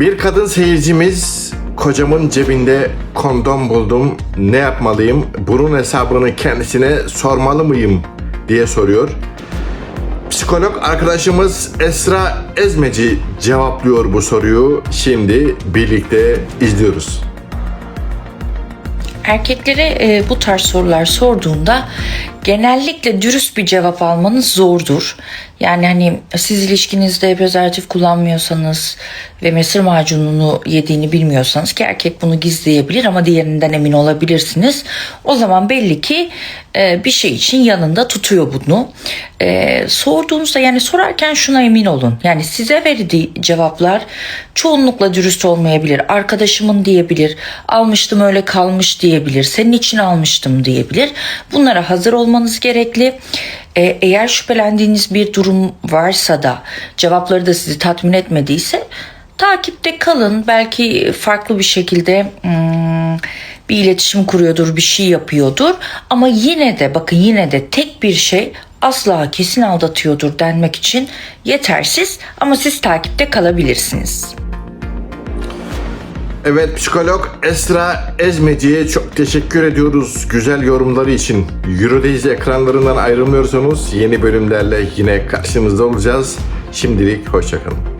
Bir kadın seyircimiz kocamın cebinde kondom buldum. Ne yapmalıyım? Bunun hesabını kendisine sormalı mıyım diye soruyor. Psikolog arkadaşımız Esra Ezmeci cevaplıyor bu soruyu. Şimdi birlikte izliyoruz. Erkeklere e, bu tarz sorular sorduğunda genellikle dürüst bir cevap almanız zordur. Yani hani siz ilişkinizde prezervatif kullanmıyorsanız ve mesir macununu yediğini bilmiyorsanız ki erkek bunu gizleyebilir ama diğerinden emin olabilirsiniz. O zaman belli ki e, bir şey için yanında tutuyor bunu. E, sorduğunuzda yani sorarken şuna emin olun. Yani size verdiği cevaplar çoğunlukla dürüst olmayabilir. Arkadaşımın diyebilir, almıştım öyle kalmış diyebilir, senin için almıştım diyebilir. Bunlara hazır olmanız gerekli. E, eğer şüphelendiğiniz bir durum varsa da cevapları da sizi tatmin etmediyse takipte kalın. Belki farklı bir şekilde hmm, bir iletişim kuruyordur, bir şey yapıyordur. Ama yine de bakın yine de tek bir şey asla kesin aldatıyordur denmek için yetersiz ama siz takipte kalabilirsiniz. Evet psikolog Esra Ezmeci'ye çok teşekkür ediyoruz güzel yorumları için. Eurodays ekranlarından ayrılmıyorsanız yeni bölümlerle yine karşınızda olacağız. Şimdilik hoşçakalın.